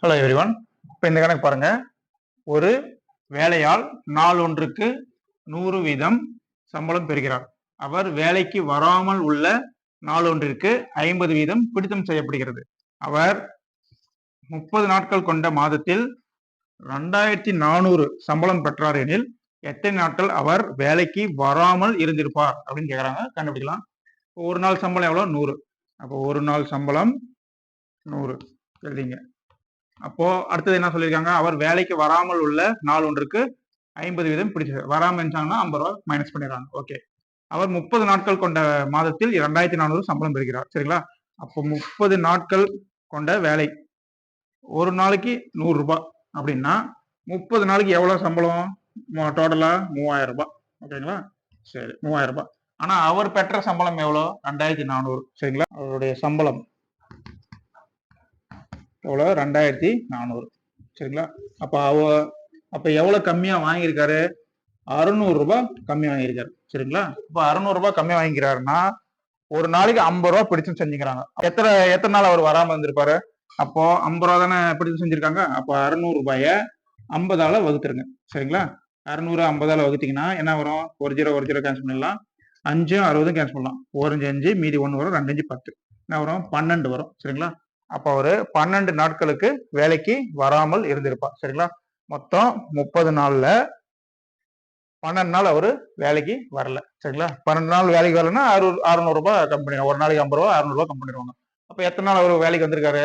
Hello everyone இப்போ இந்த கணக்கு பாருங்க. ஒரு வேலையால் நாள் ஒன்றுக்கு நூறு வீதம் சம்பளம் பெறுகிறார். அவர் வேலைக்கு வராமல் உள்ள நாள் ஒன்றிற்கு ஐம்பது வீதம் பிடித்தம் செய்யப்படுகிறது. அவர் முப்பது நாட்கள் கொண்ட மாதத்தில் ரெண்டாயிரத்தி நானூறு சம்பளம் பெற்றார் எனில் எத்தனை நாட்கள் அவர் வேலைக்கு வராமல் இருந்திருப்பார் அப்படின்னு கேட்குறாங்க கண்டுபிடிக்கலாம். ஒரு நாள் சம்பளம் எவ்வளோ நூறு. அப்போ ஒரு நாள் சம்பளம் நூறு. எழுதிங்க. அப்போ அடுத்தது என்ன சொல்லியிருக்காங்க? அவர் வேலைக்கு வராமல் உள்ள நாள் ஒன்றுக்கு ஐம்பது வீதம் பிடிச்சது. வராமல் இருந்தாங்கன்னா ஐம்பது ரூபா மைனஸ் பண்ணிடுறாங்க. ஓகே அவர் முப்பது நாட்கள் கொண்ட மாதத்தில் இரண்டாயிரத்தி நானூறு சம்பளம் பெறுகிறார். சரிங்களா? அப்போ முப்பது நாட்கள் கொண்ட வேலை. ஒரு நாளைக்கு நூறு ரூபாய் அப்படின்னா முப்பது நாளைக்கு எவ்வளோ சம்பளம்? டோட்டலா மூவாயிரம் ரூபாய். ஓகேங்களா சரி மூவாயிரம் ரூபாய். ஆனா அவர் பெற்ற சம்பளம் எவ்வளோ? ரெண்டாயிரத்தி நானூறு. சரிங்களா? அவருடைய சம்பளம். எவ்வளோ ரெண்டாயிரத்தி நானூறு. சரிங்களா? அப்போ அவ அப்போ எவ்வளோ கம்மியாக வாங்கியிருக்காரு? அறுநூறு கம்மி வாங்கியிருக்காரு. சரிங்களா? இப்போ அறுநூறுபா கம்மியாக வாங்கிக்கிறாருன்னா ஒரு நாளைக்கு ஐம்பது ரூபா பிடிச்சு செஞ்சுக்கிறாங்க. எத்தனை எத்தனை நாள் அவர் வராமல் இருந்திருப்பாரு? அப்போ ஐம்பது ரூபா தானே பிடிச்சு செஞ்சுருக்காங்க? அப்போ அறுநூறு ரூபாய ஐம்பதால வகுத்துருங்க. சரிங்களா? அறுநூறு ஐம்பதால வகுத்தீங்கன்னா என்ன வரும்? ஒரு ஜீரோ ஒரு ஜீரோ கேன்சல் பண்ணிடலாம். அஞ்சும் அறுபதும் கேன்சல் பண்ணலாம். ஒரு அஞ்சு அஞ்சு மீதி ஒன்று வரும். ரெண்டு அஞ்சு பத்து. என்ன வரும்? பன்னெண்டு வரும். சரிங்களா? அப்போ அவரு பன்னெண்டு நாட்களுக்கு வேலைக்கு வராமல் இருந்திருப்பார். சரிங்களா? மொத்தம் முப்பது நாள்ல பன்னெண்டு நாள் அவரு வேலைக்கு வரல. சரிங்களா? பன்னெண்டு நாள் வேலைக்கு வரலன்னா அறுநூறு அறுநூறு ரூபாய் கம்பெனி ஒரு நாளைக்கு ஐம்பது ரூபா அறுநூறு ரூபாய் கம்பெனி வருவாங்க அப்போ எத்தனை நாள் அவர் வேலைக்கு வந்திருக்காரு?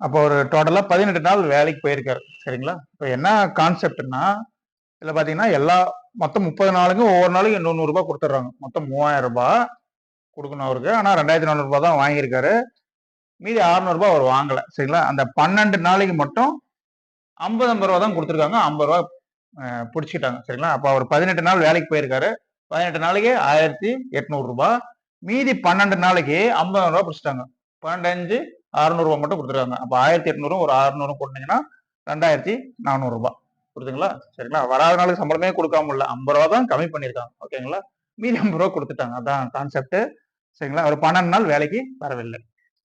அப்போ ஒரு டோட்டலா பதினெட்டு நாள் வேலைக்கு போயிருக்காரு. சரிங்களா? இப்போ என்ன கான்செப்ட்னா இதுல பாத்தீங்கன்னா எல்லா மொத்தம் முப்பது நாளுக்கும் ஒவ்வொரு நாளைக்கு நூறு ரூபாய் கொடுத்துட்றாங்க. மொத்தம் மூவாயிரம் ரூபாய் கொடுக்கணும் அவருக்கு. ஆனா ரெண்டாயிரத்தி நானூறு ரூபாய் தான் வாங்கியிருக்காரு. மீதி அறுநூறுபா அவர் வாங்கலை. சரிங்களா? அந்த பன்னெண்டு நாளைக்கு மட்டும் ஐம்பது ஐம்பது ரூபா தான் கொடுத்துருக்காங்க. ஐம்பது ரூபா பிடிச்சிட்டாங்க சரிங்களா? அப்போ அவர் பதினெட்டு நாள் வேலைக்கு போயிருக்காரு. பதினெட்டு நாளைக்கு ஆயிரத்தி எட்நூறுரூபா மீதி பன்னெண்டு நாளைக்கு ஐம்பதாயிரம் ரூபா பிடிச்சிட்டாங்க. பன்னெண்டு அஞ்சு அறுநூறுபா மட்டும் கொடுத்துருக்காங்க. அப்போ ஆயிரத்தி எட்நூறு ஒரு அறுநூறும் கொடுத்தீங்கன்னா ரெண்டாயிரத்தி நானூறுரூபா புரியுதுங்களா? சரிங்களா? வராத நாளுக்கு சம்பளமே கொடுக்காம இல்லை. ஐம்பது ரூபா தான் கம்மி பண்ணியிருக்காங்க. ஓகேங்களா? மீதி ஐம்பது ரூபா கொடுத்துட்டாங்க. அதான் கான்செப்ட் சரிங்களா? ஒரு பன்னெண்டு நாள் வேலைக்கு வரவில்லை.